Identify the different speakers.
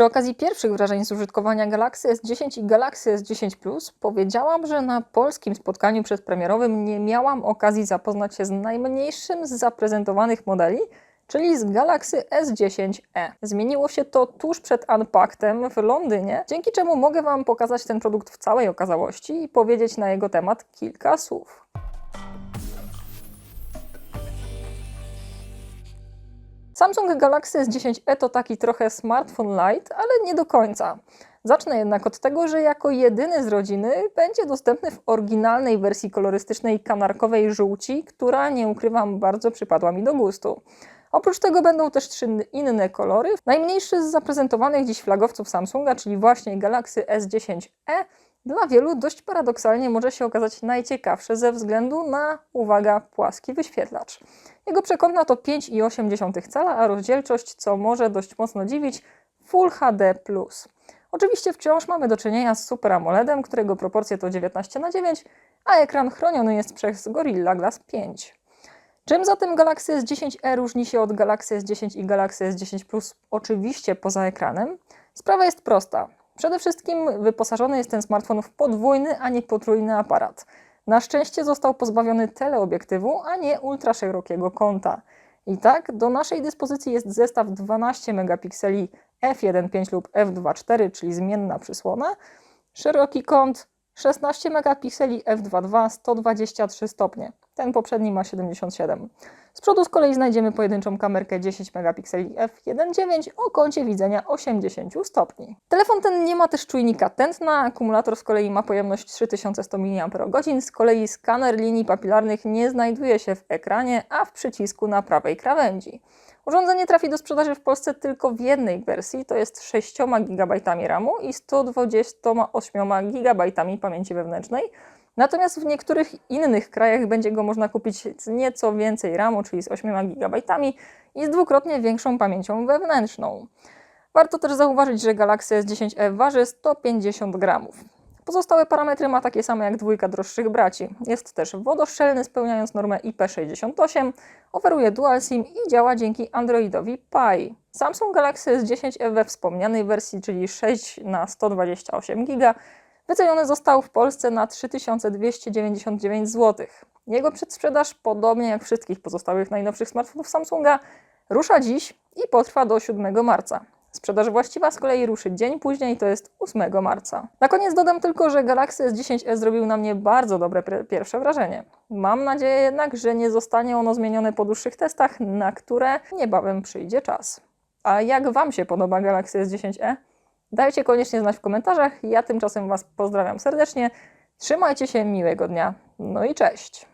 Speaker 1: Przy okazji pierwszych wrażeń z użytkowania Galaxy S10 i Galaxy S10 Plus powiedziałam, że na polskim spotkaniu przedpremierowym nie miałam okazji zapoznać się z najmniejszym z zaprezentowanych modeli, czyli z Galaxy S10e. Zmieniło się to tuż przed Unpackedem w Londynie, dzięki czemu mogę Wam pokazać ten produkt w całej okazałości i powiedzieć na jego temat kilka słów. Samsung Galaxy S10e to taki trochę smartfon light, ale nie do końca. Zacznę jednak od tego, że jako jedyny z rodziny będzie dostępny w oryginalnej wersji kolorystycznej kanarkowej żółci, która nie ukrywam bardzo przypadła mi do gustu. Oprócz tego będą też trzy inne kolory. Najmniejszy z zaprezentowanych dziś flagowców Samsunga, czyli właśnie Galaxy S10e, dla wielu dość paradoksalnie może się okazać najciekawsze ze względu na, uwaga, płaski wyświetlacz. Jego przekątna to 5,8 cala, a rozdzielczość, co może dość mocno dziwić, Full HD+. Oczywiście wciąż mamy do czynienia z Super AMOLEDem, którego proporcje to 19 na 9, a ekran chroniony jest przez Gorilla Glass 5. Czym zatem Galaxy S10e różni się od Galaxy S10 i Galaxy S10 Plus? Oczywiście poza ekranem. Sprawa jest prosta. Przede wszystkim wyposażony jest ten smartfon w podwójny, a nie potrójny aparat. Na szczęście został pozbawiony teleobiektywu, a nie ultraszerokiego kąta. I tak do naszej dyspozycji jest zestaw 12 megapikseli f1.5 lub f2.4, czyli zmienna przysłona, szeroki kąt 16 megapikseli f2.2 123 stopnie. Ten poprzedni ma 77. Z przodu z kolei znajdziemy pojedynczą kamerkę 10 megapikseli f1.9 o kącie widzenia 80 stopni. Telefon ten nie ma też czujnika tętna, akumulator z kolei ma pojemność 3100 mAh, z kolei skaner linii papilarnych nie znajduje się w ekranie, a w przycisku na prawej krawędzi. Urządzenie trafi do sprzedaży w Polsce tylko w jednej wersji, to jest 6 GB RAMu i 128 GB pamięci wewnętrznej. Natomiast w niektórych innych krajach będzie go można kupić z nieco więcej RAMu, czyli z 8 GB i z dwukrotnie większą pamięcią wewnętrzną. Warto też zauważyć, że Galaxy S10e waży 150 gramów. Pozostałe parametry ma takie same jak dwójka droższych braci. Jest też wodoszczelny, spełniając normę IP68, oferuje Dual SIM i działa dzięki Androidowi Pie. Samsung Galaxy S10e we wspomnianej wersji, czyli 6 na 128 GB, wyceniony został w Polsce na 3299 zł. Jego przedsprzedaż, podobnie jak wszystkich pozostałych najnowszych smartfonów Samsunga, rusza dziś i potrwa do 7 marca. Sprzedaż właściwa z kolei ruszy dzień później, to jest 8 marca. Na koniec dodam tylko, że Galaxy S10e zrobił na mnie bardzo dobre pierwsze wrażenie. Mam nadzieję jednak, że nie zostanie ono zmienione po dłuższych testach, na które niebawem przyjdzie czas. A jak Wam się podoba Galaxy S10e? Dajcie koniecznie znać w komentarzach. Ja tymczasem Was pozdrawiam serdecznie. Trzymajcie się, miłego dnia. No i cześć.